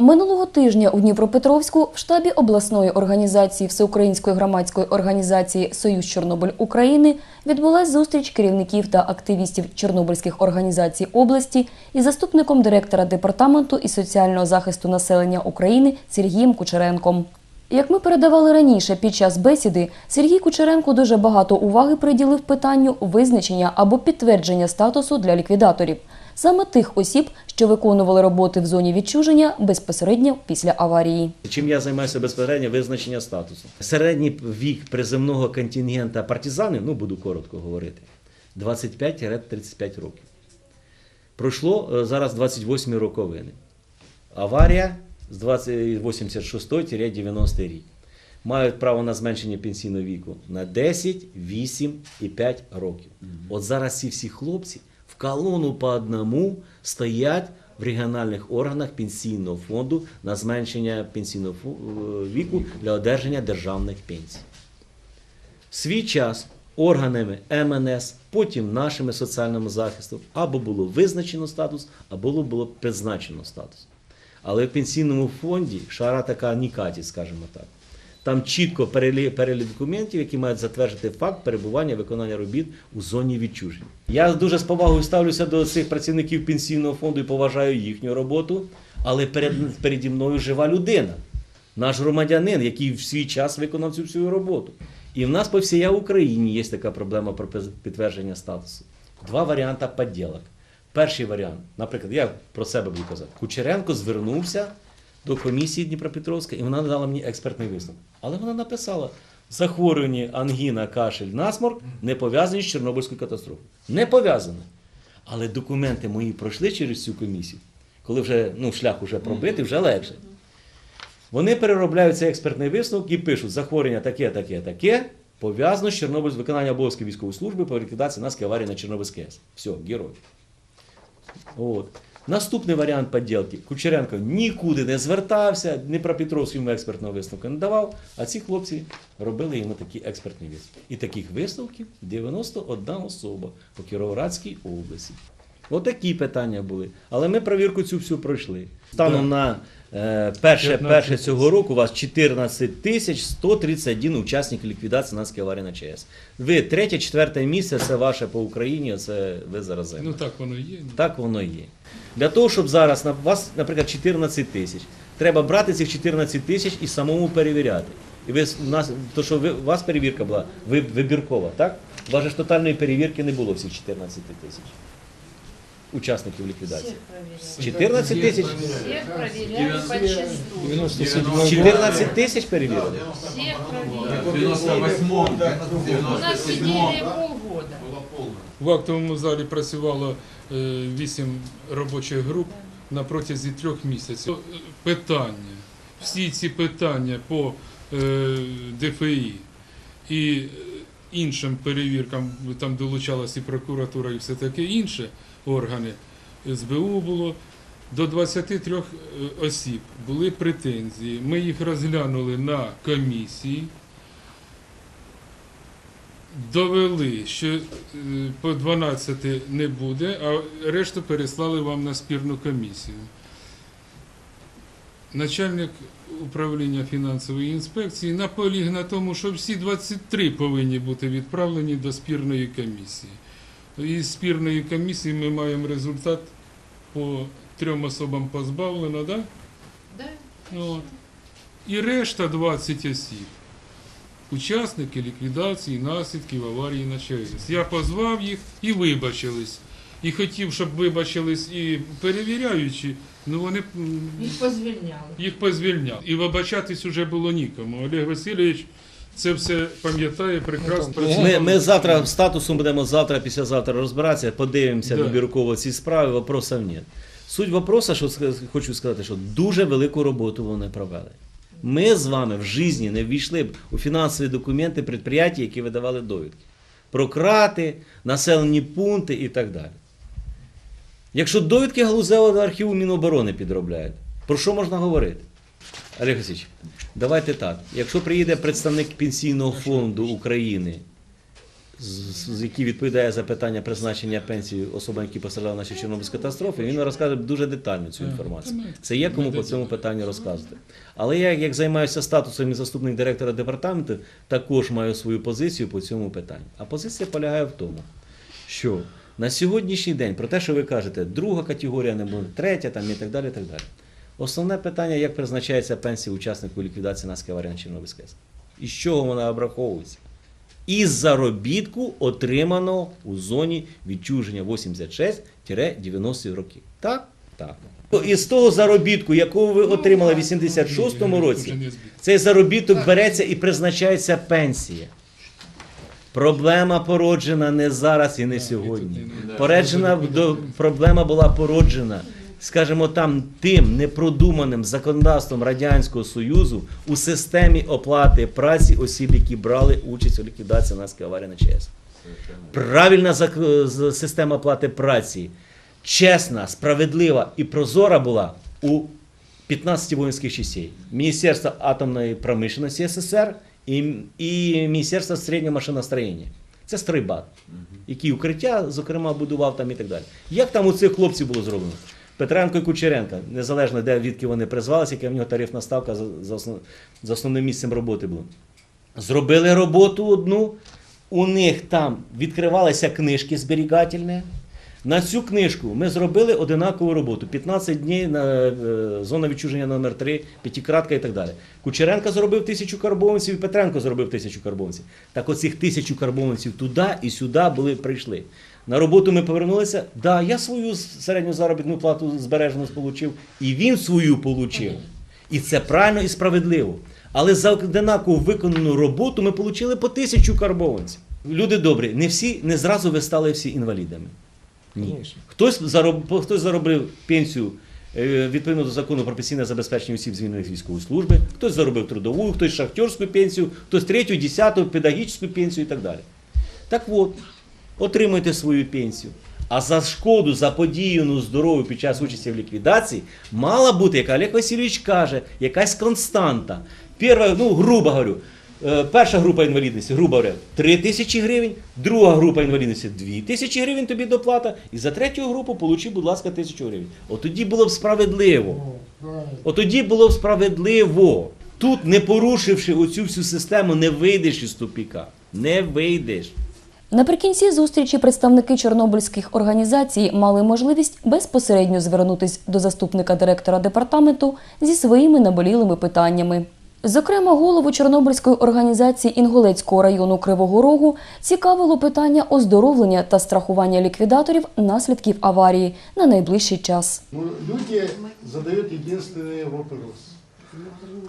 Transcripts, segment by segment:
Минулого тижня у Дніпропетровську в штабі обласної організації Всеукраїнської громадської організації Союз Чорнобиль України відбулась зустріч керівників та активістів чорнобильських організацій області із заступником директора департаменту і соціального захисту населення України Сергієм Кучеренком. Як ми передавали раніше під час бесіди, Сергій Кучеренко дуже багато уваги приділив питанню визначення або підтвердження статусу для ліквідаторів, саме тих осіб, що виконували роботи в зоні відчуження безпосередньо після аварії. Чим я займаюся безпосередньо визначення статусу. Середній вік приземного контингента партизанів, ну буду коротко говорити, 25-35 років. Пройшло е, зараз 28 роковини. Аварія з 20 86-90 рік. Мають право на зменшення пенсійного віку на 10, 8 і 5 років. От зараз ці всі хлопці колону по одному стоять в регіональних органах пенсійного фонду на зменшення пенсійного е, віку для одержання державних пенсій. В свій час органами МНС, потім нашими соціальним захистом, або було визначено статус, або було призначено статус. Але в пенсійному фонді шара така нікаті, скажімо так. Там чітко перелік, перелік документів, які мають затвердити факт перебування виконання робіт у зоні відчуження. Я дуже з повагою ставлюся до цих працівників пенсійного фонду і поважаю їхню роботу, але перед, переді мною жива людина, наш громадянин, який в свій час виконав цю всю роботу. І в нас по всій Україні є така проблема про підтвердження статусу. Два варіанти поділок. Перший варіант, наприклад, я про себе буду казати. Кучеренко звернувся до комісії Дніпропетровська, і вона надала мені експертний висновок. Але вона написала: захворювання, ангіна, кашель, насморк не пов'язані з Чорнобильською катастрофою. Не пов'язані. Але документи мої пройшли через цю комісію, коли вже ну, шлях вже пробитий, вже легше. Вони переробляють цей експертний висновок і пишуть захворювання таке, таке, таке, пов'язано з Чорнобиль з виконанням обов'язків військової служби по ліквідації наслідків аварії на Чорнобильській АЕС. Все, герой. От. Наступний варіант подділки. Кучеренко нікуди не звертався, Дніпропетровський йому експертного висновку не давав, а ці хлопці робили йому такі експертні висновки. І таких висновків 91 особа по Кіровоградській області. Отакі питання були. Але ми перевірку цю всю пройшли. Станом на е, перше, перше цього року у вас 14 тисяч 131 учасник ліквідації наслідків аварії на ЧАЕС. Ви третє, четверте місце, це ваше по Україні, це ви зараз Ну так воно є. Так воно є. Для того, щоб зараз на вас, наприклад, 14 тисяч, треба брати цих 14 тисяч і самому перевіряти. І ви у нас, то що ви, у вас перевірка була ви- вибіркова, так? У вас же ж тотальної перевірки не було всіх 14 тисяч учасників ліквідації. 14 тисяч? Всех проверяли подчастую. 14 тисяч перевірили? Всех проверяли. В 98-м, У нас сидели полгода. В актовому залі працювало е, вісім робочих груп на протязі трьох місяців. Питання, всі ці питання по е, ДФІ і е, іншим перевіркам, там долучалась і прокуратура, і все таке інше органи. СБУ було. До 23 е, осіб були претензії. Ми їх розглянули на комісії. довели, що е, по 12 не буде, а решту переслали вам на спірну комісію. Начальник управління фінансової інспекції наполіг на тому, що всі 23 повинні бути відправлені до спірної комісії. Із спірної комісії ми маємо результат по трьом особам позбавлено, да? Да? От. І решта 20 осіб. Учасники ліквідації наслідків аварії на ЧАЕС. Я позвав їх і вибачились. І хотів, щоб вибачились і перевіряючи, ну вони Их позвільняли. їх позвільняли. І вибачатись уже було нікому. Олег Васильович це все пам'ятає, прекрасно працював. Ми, ми завтра статусом будемо завтра, післязавтра розбиратися, подивимося Да. вибірково ці справи, вопросів нет. Суть вопроса, що хочу сказати, що дуже велику роботу вони провели. Ми з вами в житті не ввійшли б у фінансові документи підприємств, які видавали довідки. Про крати, населені пункти і так далі. Якщо довідки галузевого архіву Міноборони підробляють, про що можна говорити? Олег Васильович, давайте так. Якщо приїде представник Пенсійного фонду України який відповідає за питання призначення пенсії особам, які постраждали в нашій Чорнобильській катастрофі, він розкаже дуже детально цю інформацію. Це є кому по цьому питанню розказувати. Але я, як займаюся статусом і заступник директора департаменту, також маю свою позицію по цьому питанню. А позиція полягає в тому, що на сьогоднішній день, про те, що ви кажете, друга категорія не буде, третя там і так далі. і так далі. Основне питання, як призначається пенсія учаснику ліквідації наслідків аварії на Чорнобильській АЕС. І з чого вона обраховується? Із заробітку, отриманого у зоні відчуження 86-90 років. Так? Так. Із того заробітку, якого ви отримали в 86-му році, цей заробіток береться і призначається пенсія. Проблема породжена не зараз і не сьогодні. Породжена, проблема була породжена, скажімо там, тим непродуманим законодавством Радянського Союзу у системі оплати праці осіб, які брали участь у ліквідації наслідків аварії на ЧАЕС. Правильна система оплати праці, чесна, справедлива і прозора була у 15 воїнських частей. Міністерство атомної промишленості СССР і, і Міністерство середнього машиностроєння. Це стройбат, який укриття, зокрема, будував там і так далі. Як там у цих хлопців було зроблено? Петренко і Кучеренко, незалежно де відки вони призвалися, яка в нього тарифна ставка за, основ, за основним місцем роботи була. Зробили роботу одну, у них там відкривалися книжки зберігательні. На цю книжку ми зробили одинакову роботу. 15 днів на е, зона відчуження номер 3 п'ятикратка і так далі. Кучеренко зробив тисячу карбованців, і Петренко зробив тисячу карбованців. Так оцих тисячу карбованців туди і сюди були прийшли. На роботу ми повернулися. Да, я свою середню заробітну плату збережено отримав, і він свою отримав. І це правильно і справедливо. Але за одинаково виконану роботу ми отримали по тисячу карбованців. Люди добрі, не всі, не зразу ви стали всі інвалідами. Ні. Хтось, зароб, хтось заробив пенсію е, відповідно до закону про пенсійне забезпечення осіб звільнених з військової служби, хтось заробив трудову, хтось шахтерську пенсію, хтось третю, десяту, педагогічну пенсію і так далі. Так от, отримуйте свою пенсію. А за шкоду, заподіяну здоров'ю під час участі в ліквідації, мала бути, як Олег Васильович каже, якась константа. Перша, ну, грубо говорю, е, перша група інвалідності, грубо говоря, 3 тисячі гривень, друга група інвалідності 2 тисячі гривень тобі доплата, і за третю групу получи, будь ласка, тисячу гривень. От тоді було б справедливо. От тоді було б справедливо. Тут, не порушивши оцю всю систему, не вийдеш із тупіка. Не вийдеш. Наприкінці зустрічі представники чорнобильських організацій мали можливість безпосередньо звернутись до заступника директора департаменту зі своїми наболілими питаннями. Зокрема, голову Чорнобильської організації Інгулецького району Кривого Рогу цікавило питання оздоровлення та страхування ліквідаторів наслідків аварії на найближчий час. Ну, люди задают единственный вопрос.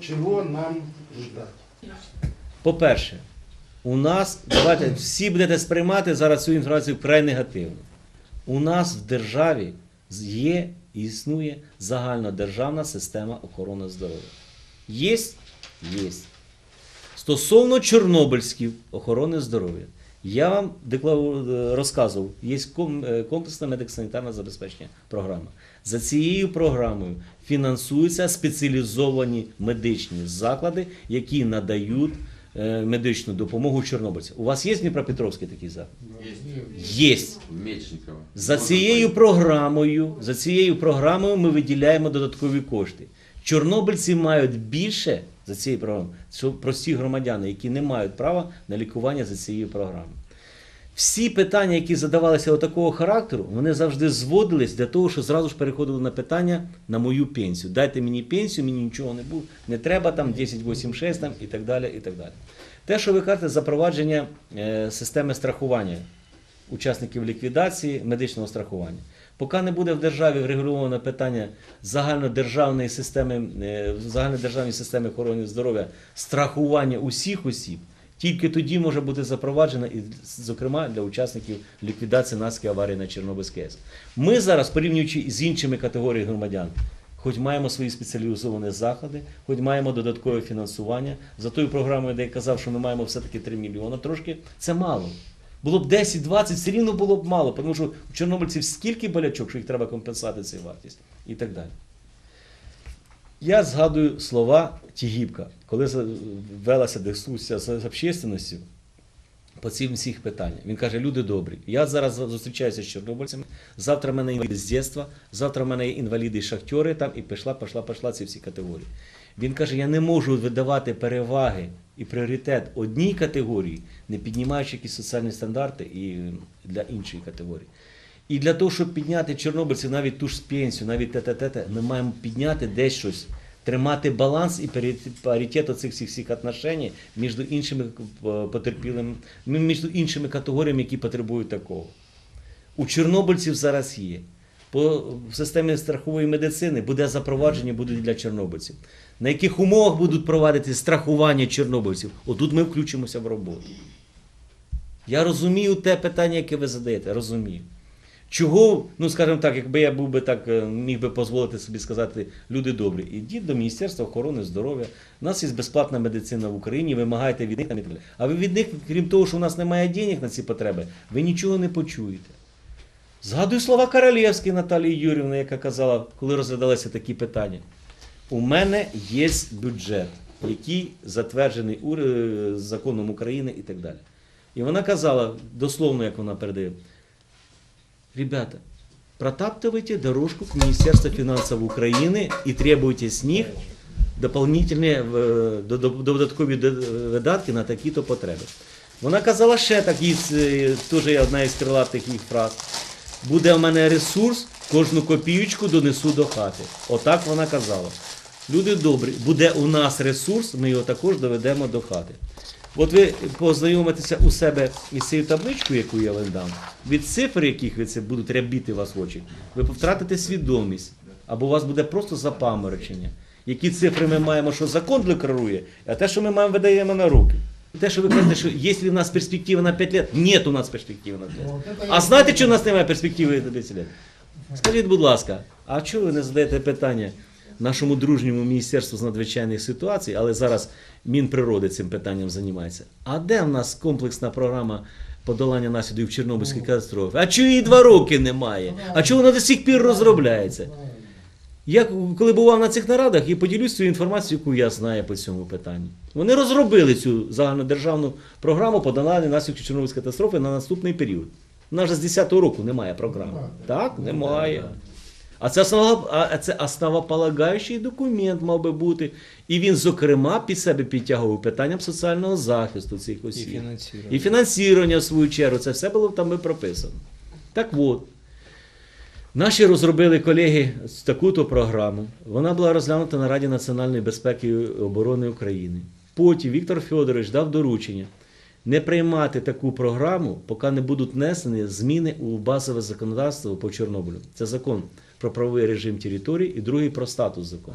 Чего нам ждать? По-перше, у нас, давайте всі будете сприймати зараз цю інформацію вкрай негативно. У нас в державі є і існує загальнодержавна система охорони здоров'я. Є? Є. Стосовно Чорнобильськів охорони здоров'я, я вам розказував, є е, комплексна медико-санітарна забезпечення програма. За цією програмою фінансуються спеціалізовані медичні заклади, які надають медичну допомогу чорнобильцям. У вас є Дніпропетровський такий заклад? Є. Мечникова. За цією програмою, за цією програмою ми виділяємо додаткові кошти. Чорнобильці мають більше за цією програмою, Це прості громадяни, які не мають права на лікування за цією програмою. Всі питання, які задавалися такого характеру, вони завжди зводились для того, що зразу ж переходили на питання на мою пенсію. Дайте мені пенсію, мені нічого не буде, не треба там 1086 там і так далі. і так далі. Те, що ви кажете, запровадження е, системи страхування учасників ліквідації медичного страхування. Поки не буде в державі врегульовано питання загальнодержавної системи, е, загальнодержавної системи охорони здоров'я страхування усіх осіб, тільки тоді може бути запроваджено, і, зокрема, для учасників ліквідації наслідків аварії на Чорнобильській АЕС. Ми зараз, порівнюючи з іншими категоріями громадян, хоч маємо свої спеціалізовані заходи, хоч маємо додаткове фінансування. За тою програмою, де я казав, що ми маємо все-таки 3 мільйони, трошки це мало. Було б 10-20, все рівно було б мало, тому що у чорнобильців скільки болячок, що їх треба компенсувати цю вартість і так далі. Я згадую слова Тігіпка, коли велася дискусія з общественністю по цим всіх питаннях. Він каже: люди добрі. Я зараз зустрічаюся з чорнобильцями. Завтра в мене інваліди з дитинства, завтра в мене є інваліди і шахтери там, і пішла, пішла, пішла ці всі категорії. Він каже: я не можу видавати переваги і пріоритет одній категорії, не піднімаючи якісь соціальні стандарти і для іншої категорії. І для того, щоб підняти чорнобильців навіть ту ж пенсію, навіть те-те-те, ми маємо підняти десь щось, тримати баланс і паритет оцих всіх всіх отношень між іншими е, потерпілими, між іншими категоріями, які потребують такого. У чорнобильців зараз є. По системі страхової медицини буде запровадження будуть для чорнобильців. На яких умовах будуть провадити страхування чорнобильців? Отут ми включимося в роботу. Я розумію те питання, яке ви задаєте, розумію. Чого, ну скажімо так, якби я був би так, е, міг би дозволити собі сказати, люди добрі, ідіть до Міністерства охорони здоров'я. У нас є безплатна медицина в Україні, вимагайте від них. А ви від них, крім того, що у нас немає денег на ці потреби, ви нічого не почуєте. Згадую слова Королевської Наталії Юрівни, яка казала, коли розглядалися такі питання. У мене є бюджет, який затверджений е, законом України і так далі. І вона казала, дословно, як вона передає, ребята, протаптывайте дорожку к Министерству финансов Украины и требуйте с них дополнительні е, до- до- додаткові видатки на такі-то потреби. Вона казала ще так, теж є одна із крилатих їх фраз. Буде в мене ресурс, кожну копійочку донесу до хати. Отак вона казала. Люди добрі, буде у нас ресурс, ми його також доведемо до хати. От ви познайомитеся у себе із цією табличкою, яку я вам дам, від цифр, яких ви це будуть рябіти вас в очі, ви втратите свідомість, або у вас буде просто запаморочення. Які цифри ми маємо, що закон декларує, а те, що ми маємо, видаємо на руки. Те, що ви кажете, що є у нас перспектива на 5 років, ні, у нас перспективи на 5 років. А знаєте, що у нас немає перспективи на 10 років? Скажіть, будь ласка, а чого ви не задаєте питання нашому дружньому міністерству з надзвичайних ситуацій, але зараз Мінприроди цим питанням займається. А де в нас комплексна програма подолання наслідків Чорнобильської катастрофи? А чого її два роки немає? А чого вона до сих пір розробляється? Я коли бував на цих нарадах і поділюсь цією інформацією, яку я знаю по цьому питанню. Вони розробили цю загальнодержавну програму подолання наслідків Чорнобильської катастрофи на наступний період. У нас же з 10-го року немає програми. Так, немає. А це, основа, а це основополагаючий документ мав би бути. І він, зокрема, під себе підтягував питанням соціального захисту цих осіб. І фінансування. І фінансування, в свою чергу. Це все було там і прописано. Так от. Наші розробили колеги таку-то програму. Вона була розглянута на Раді національної безпеки і оборони України. Потім Віктор Федорович дав доручення не приймати таку програму, поки не будуть внесені зміни у базове законодавство по Чорнобилю. Це закон про правовий режим території і другий про статус закон.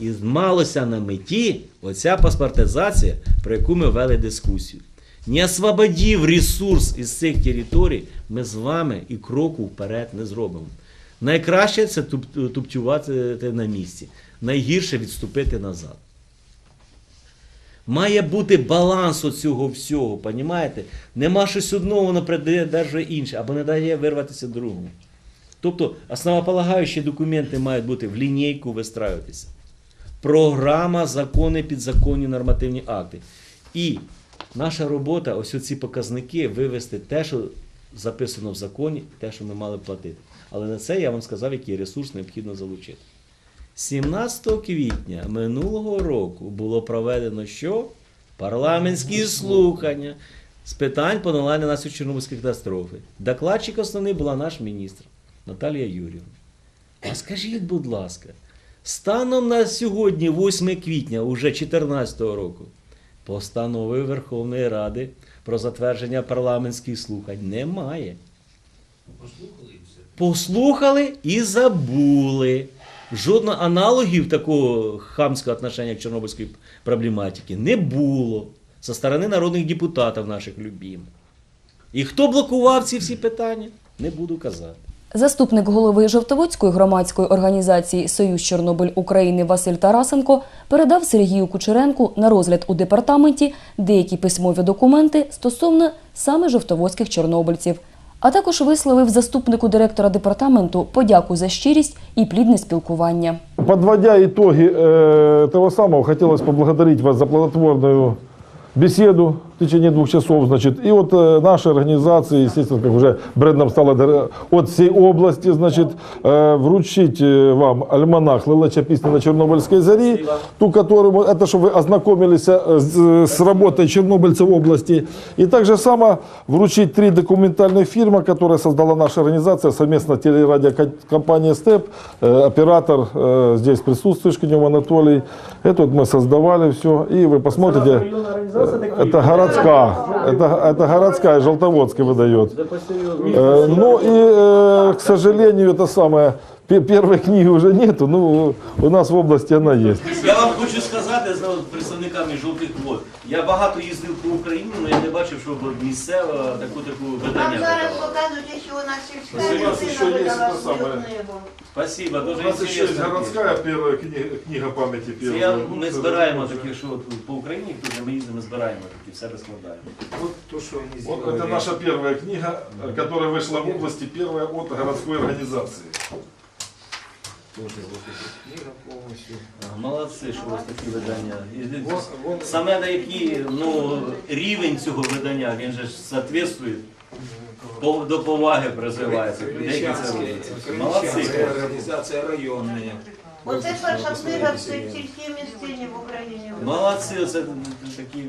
І малося на меті оця паспортизація, про яку ми вели дискусію. Не освободив ресурс із цих територій, ми з вами і кроку вперед не зробимо. Найкраще це туп- туптювати на місці, найгірше відступити назад. Має бути баланс у цього всього, понімаєте? Нема щось одного, воно придержує інше, або не дає вирватися другому. Тобто основополагаючі документи мають бути в лінійку вистраюватися. Програма, закони, підзаконні нормативні акти. І наша робота, ось ці показники, вивести те, що записано в законі, те, що ми мали платити. Але на це я вам сказав, який ресурс необхідно залучити. 17 квітня минулого року було проведено що? Парламентські слухання з питань подолання наслідків Чорнобильської катастрофи. Докладчик основний була наш міністр Наталія Юрівна. А скажіть, будь ласка, станом на сьогодні, 8 квітня, уже 2014 року, постанови Верховної Ради про затвердження парламентських слухань немає. Послухали і забули. Жодного аналогів такого хамського отношення к чорнобильської проблематики не було зі сторони народних депутатів наших любимих. І хто блокував ці всі питання, не буду казати. Заступник голови Жовтоводської громадської організації Союз Чорнобиль України Василь Тарасенко передав Сергію Кучеренку на розгляд у департаменті деякі письмові документи стосовно саме жовтоводських чорнобильців, а також висловив заступнику директора департаменту подяку за щирість і плідне спілкування. Подводя итоги э, того самого, хотелось поблагодарить вас за плодотворную беседу, в течение двух часов, значит, и вот э, нашей организации, естественно, как уже брендом стало дор- от всей области, значит, э, вручить э, вам альманах Лилача песни на Чернобыльской заре, ту, которую, это чтобы вы ознакомились э, с, с работой чернобыльцев области, и также само вручить три документальных фильма, которые создала наша организация, совместно телерадиокомпания «Степ», э, оператор э, здесь присутствует, Шкинев Анатолий, это вот мы создавали все, и вы посмотрите, это городская, это, это городская, Желтоводская выдает. Э, Ну и, э, к сожалению, это самое, пе- первой книги уже нету, ну у нас в области она есть. Я вам хочу сказати з представниками жовтих вод. Я багато їздив по Україні, але я не бачив, щоб місцева таку таку Нам видання зараз видавала. показують, що у нас сільська У нас медицина ще є видала це саме. книгу. Спасибо, дуже інтересно. первая книга, книга памяти. Це я, ми збираємо такі, що от по Україні, коли ми їздимо, ми збираємо такі, все розкладаємо. Вот это наша первая книга, э, которая вышла в области, первая от городской организации. Молодці, що у вас такі видання. І Саме на який ну, рівень цього видання, він же соответствує, по- до поваги призивається. Молодці. организация районная. Оце перша книга в сіль- сільській місцині в Україні. Молодці, оце такі.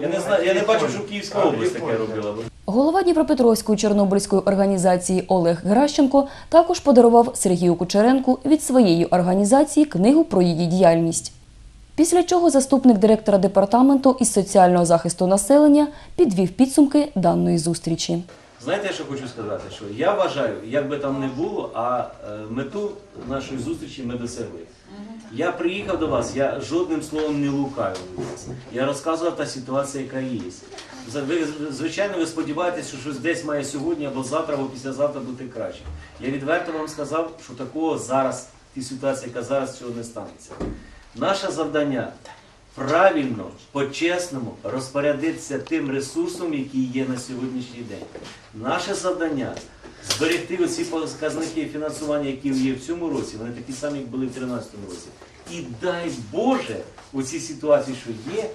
Я не знаю, я не бачу, що Київська область таке робила. Голова Дніпропетровської Чорнобильської організації Олег Гращенко також подарував Сергію Кучеренку від своєї організації книгу про її діяльність. Після чого заступник директора департаменту із соціального захисту населення підвів підсумки даної зустрічі. Знаєте, що хочу сказати? Що я вважаю, як би там не було, а е, мету нашої зустрічі ми досягли. Я приїхав до вас, я жодним словом не лукаю. Я розказував та ситуація, яка є. Ви, звичайно, ви сподіваєтесь, що щось десь має сьогодні або завтра, або післязавтра бути краще. Я відверто вам сказав, що такого зараз, в тій ситуації, яка зараз цього не станеться. Наше завдання правильно, по-чесному розпорядитися тим ресурсом, який є на сьогоднішній день. Наше завдання зберегти оці показники фінансування, які є в цьому році, вони такі самі, як були в 2013 році. І дай Боже у цій ситуації, що є,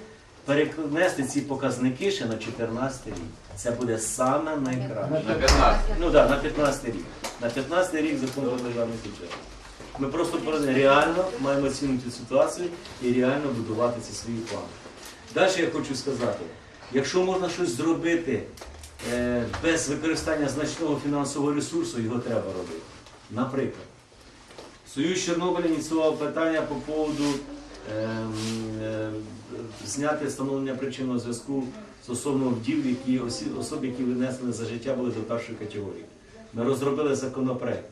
перенести ці показники ще на 2014 рік. Це буде саме найкраще. На 15. Ну так, на 15 рік. На 15 рік закон про державний бюджет. Ми просто реально маємо оцінити ситуацію і реально будувати ці свої плани. Далі я хочу сказати, якщо можна щось зробити е, без використання значного фінансового ресурсу, його треба робити. Наприклад, Союз Чорнобиля ініціював питання по поводу ем, е, зняти встановлення причинного зв'язку стосовно вдів, які осіб, які винесли за життя, були до першої категорії. Ми розробили законопроект.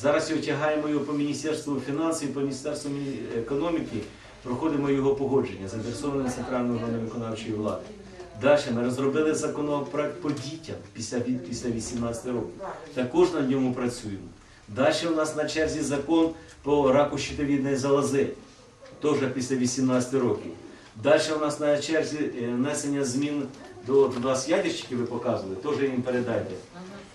Зараз його тягаємо його по Міністерству фінансів, по Міністерству економіки, проходимо його погодження, заінтересованим центральним органом виконавчої влади. Далі ми розробили законопроект по дітям після, після 18 років. Також над ньому працюємо. Далі у нас на черзі закон по раку щитовідної залози, теж після 18 років. Далі у нас на черзі е, внесення змін до у вас ядерщики ви показували, теж їм передайте.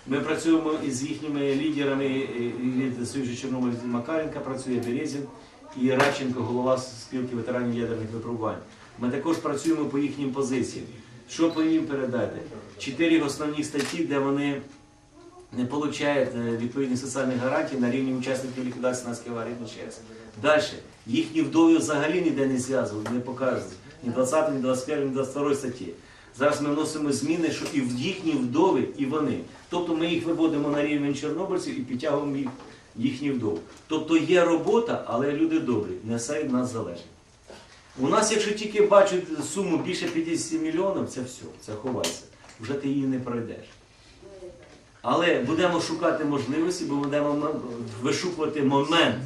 Ми працюємо із їхніми лідерами і від Союзу Чорнобиль Макаренка працює Березін і Радченко, голова спілки ветеранів ядерних випробувань. Ми також працюємо по їхнім позиціям. Що по їм передати? Чотири основні статті, де вони не отримують відповідних соціальних гарантій на рівні учасників ліквідації наслідків аварії ЧАЕС. Далі. Їхні вдови взагалі ніде не зв'язують, не показують. Ні 20, ні 21, ні 22 статті. Зараз ми вносимо зміни, що і в їхні вдови, і вони. Тобто ми їх виводимо на рівень чорнобильців і підтягуємо їх, їхні вдови. Тобто є робота, але люди добрі, не все від нас залежить. У нас, якщо тільки бачать суму більше 50 мільйонів, це все, це ховайся. Вже ти її не пройдеш. Але будемо шукати можливості, бо будемо вишукувати момент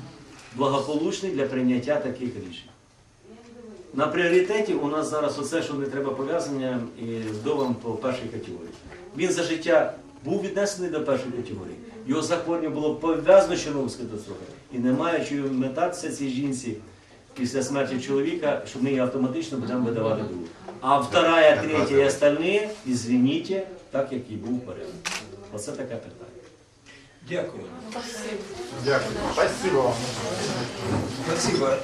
благополучний для прийняття таких рішень. На пріоритеті у нас зараз оце, що не треба пов'язання і вдовам по першій категорії. Він за життя був віднесений до першої категорії. Його захворювання було пов'язано з Чорнобильською катастрофою. І немає чого метатися цій жінці після смерті чоловіка, що ми її автоматично будемо видавати другу. А вторая, третя і остальні, извините, так як і був порядок. Оце таке питання. Дякую. Дякую. Спасибо вам. Спасибо.